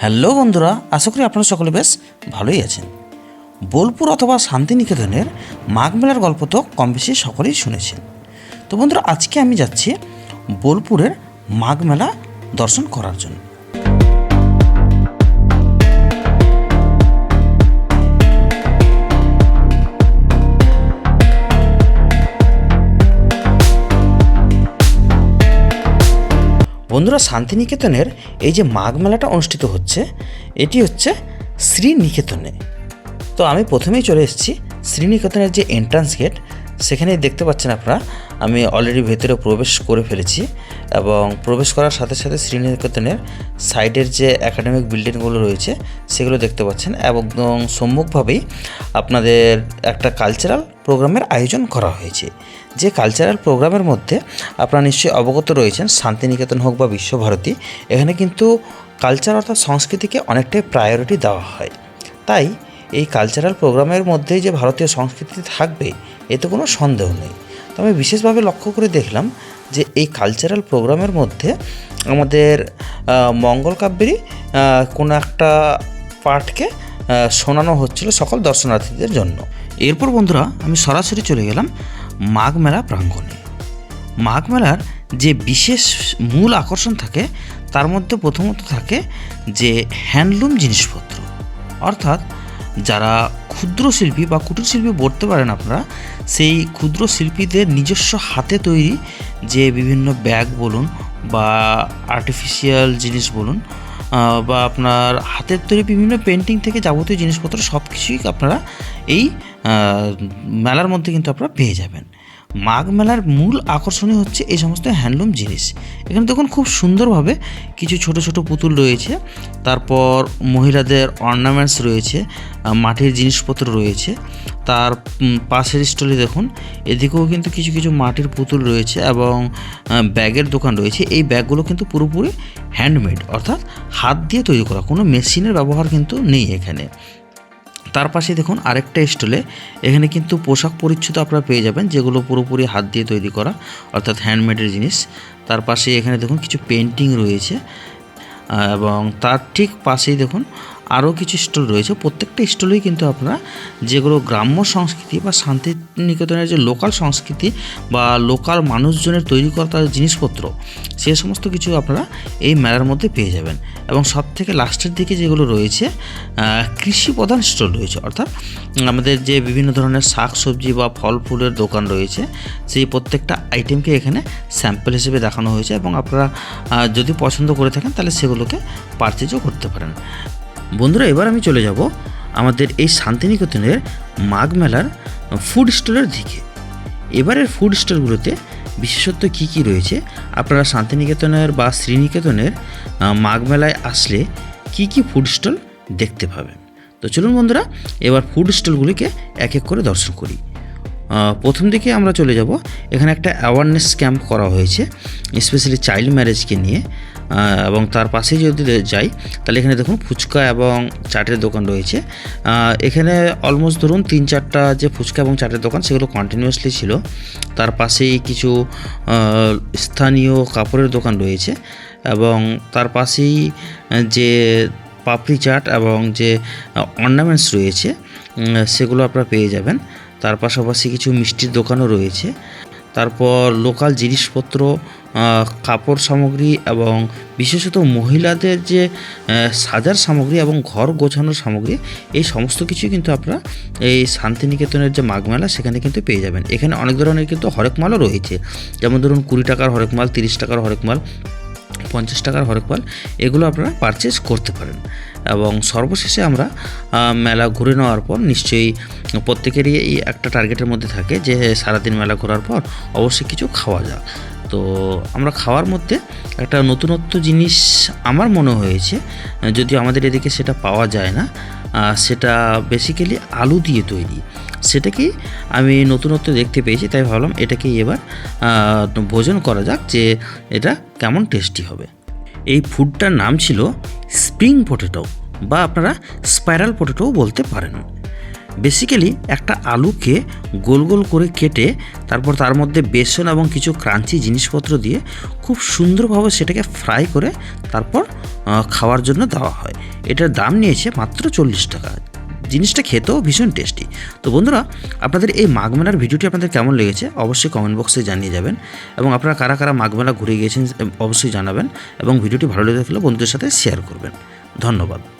Hello বন্ধুরা, আশা করি আপনারা সকলে বেশ ভালোই আছেন। বোলপুর অথবা শান্তিনিকেতনের মাঘ মেলার গল্প তো কম বেশি সকলেই শুনেছেন। তো বন্ধুরা, আজকে আমি যাচ্ছি বোলপুরের মাঘ মেলা দর্শন করার জন্য। বন্ধুরা শান্তিনিকেতনের এই যে মাঘ মেলাটা অনুষ্ঠিত হচ্ছে, এটি হচ্ছে শ্রীনিকেতনে। তো আমি প্রথমেই চলে এসেছি শ্রীনিকেতনের যে এন্ট্রান্স গেট সেখানেই দেখতে পাচ্ছেন আপনারা, আমি অলরেডি ভেতরে প্রবেশ করে ফেলেছি। এবং প্রবেশ করার সাথে সাথে শ্রীনিকেতনের সাইডের যে একাডেমিক বিল্ডিংগুলো রয়েছে, সেগুলো দেখতে পাচ্ছেন এবং সম্মুখভাবেই আপনাদের একটা কালচারাল প্রোগ্রামের আয়োজন করা হয়েছে। যে কালচারাল প্রোগ্রামের মধ্যে আপনারা নিশ্চয়ই অবগত রয়েছেন, শান্তিনিকেতন হোক বা বিশ্বভারতী, এখানে কিন্তু কালচার অর্থাৎ সংস্কৃতিকে অনেকটাই প্রায়োরিটি দেওয়া হয়। তাই এই কালচারাল প্রোগ্রামের মধ্যেই যে ভারতীয় সংস্কৃতি থাকবে, এতে কোনো সন্দেহ নেই। তবে বিশেষভাবে লক্ষ্য করে দেখলাম যে এই কালচারাল প্রোগ্রামের মধ্যে আমাদের মঙ্গল কাব্যেরই কোনো একটা পাঠকে শোনানো হচ্ছিল সকল দর্শনার্থীদের জন্য। এরপর বন্ধুরা, আমি সরাসরি চলে গেলাম মাঘ মেলা প্রাঙ্গণে। মাঘ মেলার যে বিশেষ মূল আকর্ষণ থাকে, তার মধ্যে প্রথমত থাকে যে হ্যান্ডলুম জিনিসপত্র। অর্থাৎ যারা ক্ষুদ্র শিল্পী বা কুটির শিল্পী বলতে পারেন আপনারা, সেই ক্ষুদ্র শিল্পীদের নিজস্ব হাতে তৈরি যে বিভিন্ন ব্যাগ বলুন বা আর্টিফিশিয়াল জিনিস বলুন বা আপনার হাতের তৈরি বিভিন্ন পেন্টিং থেকে যাবতীয় জিনিসপত্র সব কিছুই আপনারা এই মেলার মধ্যে কিন্তু আপনারা পেয়ে যাবেন। মাঘ মেলার মূল আকর্ষণই হচ্ছে এই সমস্ত হ্যান্ডলুম জিনিস। এখানে দেখুন খুব সুন্দরভাবে কিছু ছোট ছোট পুতুল রয়েছে, তারপর মহিলাদের অর্নামেন্টস রয়েছে মাটির জিনিসপত্র রয়েছে, তার পাশের স্টলে দেখুন, এদিকেও কিন্তু কিছু কিছু মাটির পুতুল রয়েছে এবং ব্যাগের দোকান রয়েছে। এই ব্যাগগুলো কিন্তু পুরোপুরি হ্যান্ডমেড অর্থাৎ হাত দিয়ে তৈরি করা, কোনো মেশিনের ব্যবহার কিন্তু নেই এখানে। তার পাশে দেখুন আরেকটা স্টলে এখানে কিন্তু পোশাক পরিচ্ছদ আপনারা পেয়ে যাবেন, যেগুলো পুরোপুরি হাত দিয়ে তৈরি করা, অর্থাৎ হ্যান্ডমেডের জিনিস। তার পাশে এখানে দেখুন কিছু পেন্টিং রয়েছে এবং তার ঠিক পাশেই দেখুন আরও কিছু স্টল রয়েছে। প্রত্যেকটা স্টলেই কিন্তু আপনারা যেগুলো গ্রাম্য সংস্কৃতি বা শান্তিনিকেতনের যে লোকাল সংস্কৃতি বা লোকাল মানুষজনের তৈরি করা জিনিসপত্র, সে সমস্ত কিছু আপনারা এই মেলার মধ্যে পেয়ে যাবেন। এবং সব থেকে লাস্টের দিকে যেগুলো রয়েছে কৃষি প্রধান স্টল রয়েছে। অর্থাৎ আমাদের যে বিভিন্ন ধরনের শাক সবজি বা ফল ফুলের দোকান রয়েছে, সেই প্রত্যেকটা আইটেমকে এখানে স্যাম্পল হিসেবে দেখানো হয়েছে এবং আপনারা যদি পছন্দ করে থাকেন, তাহলে সেগুলোকে পারচেজও করতে পারেন। বন্ধুরা, এবার আমি চলে যাব আমাদের এই শান্তিনিকেতনের মাঘ মেলার ফুড স্টলের দিকে। এবারের ফুড স্টলগুলোতে বিশেষত্ব কী কী রয়েছে? আপনারা শান্তিনিকেতনের বা শ্রীনিকেতনের মাঘ মেলায় আসলে কী কী ফুড স্টল দেখতে পাবেন? তো চলুন বন্ধুরা, এবার ফুড স্টলগুলিকে এক এক করে দর্শন করি। প্রথম দিকে আমরা চলে যাব। এখানে একটা অ্যাওয়ারনেস ক্যাম্প করা হয়েছে স্পেশালি চাইল্ড ম্যারেজকে নিয়ে। এবং তার পাশেই যদি যাই, তাহলে এখানে দেখুন ফুচকা এবং চাটের দোকান রয়েছে। এখানে অলমোস্ট ধরুন তিন চারটা যে ফুচকা এবং চাটের দোকান, সেগুলো কন্টিনিউয়াসলি ছিল। তার পাশেই কিছু স্থানীয় কাপড়ের দোকান রয়েছে এবং তার পাশেই যে পাপড়ি চাট এবং যে অর্নামেন্টস রয়েছে সেগুলো আপনারা পেয়ে যাবেন। তার পাশাপাশি কিছু মিষ্টির দোকানও রয়েছে। তারপর লোকাল জিনিসপত্র কাপড় সামগ্রী এবং বিশেষত মহিলাদের যে সাজার সামগ্রী এবং ঘর গোছানোর সামগ্রী, এই সমস্ত কিছুই কিন্তু আপনারা এই শান্তিনিকেতনের যে মাঘ মেলা সেখানে কিন্তু পেয়ে যাবেন। এখানে অনেক ধরনের কিন্তু হরেক মালও রয়েছে। যেমন ধরুন কুড়ি টাকার হরেক মাল, তিরিশ টাকার হরেক মাল, পঞ্চাশ টাকার হরেক মাল, এগুলো আপনারা পারচেস করতে পারেন। এবং সর্বশেষে আমরা মেলা ঘুরে নেওয়ার পর নিশ্চয়ই প্রত্যেকেরই এই একটা টার্গেটের মধ্যে থাকে যে, সারাদিন মেলা ঘোরার পর অবশ্যই কিছু খাওয়া যাক। তো আমরা খাওয়ার মধ্যে একটা নতুনত্ব জিনিস আমার মনে হয়েছে, যদিও আমাদের এদিকে সেটা পাওয়া যায় না সেটা বেসিক্যালি আলু দিয়ে তৈরি। সেটাকেই আমি নতুনত্ব দেখতে পেয়েছি, তাই ভাবলাম এটাকেই এবার ভোজন করা যাক যে এটা কেমন টেস্টি হবে। এই ফুডটার নাম ছিল স্প্রিং পটেটো বা আপনারা স্পাইরাল পটেটোও বলতে পারেন। বেসিক্যালি একটা আলুকে গোল গোল করে কেটে তারপর তার মধ্যে বেসন এবং কিছু ক্রাঞ্চি জিনিসপত্র দিয়ে খুব সুন্দরভাবে সেটাকে ফ্রাই করে তারপর খাওয়ার জন্য দেওয়া হয়। এটার দাম নিয়েছে মাত্র চল্লিশ টাকা। জিনিসটা খেতেও ভীষণ টেস্টি। তো বন্ধুরা, আপনাদের এই মাঘ মেলার ভিডিওটি আপনাদের কেমন লেগেছে অবশ্যই কমেন্ট বক্সে জানিয়ে যাবেন এবং আপনারা কারা কারা মাঘ মেলা ঘুরে গিয়েছেন অবশ্যই জানাবেন এবং ভিডিওটি ভালো লেগে থাকলে বন্ধুদের সাথে শেয়ার করবেন। ধন্যবাদ।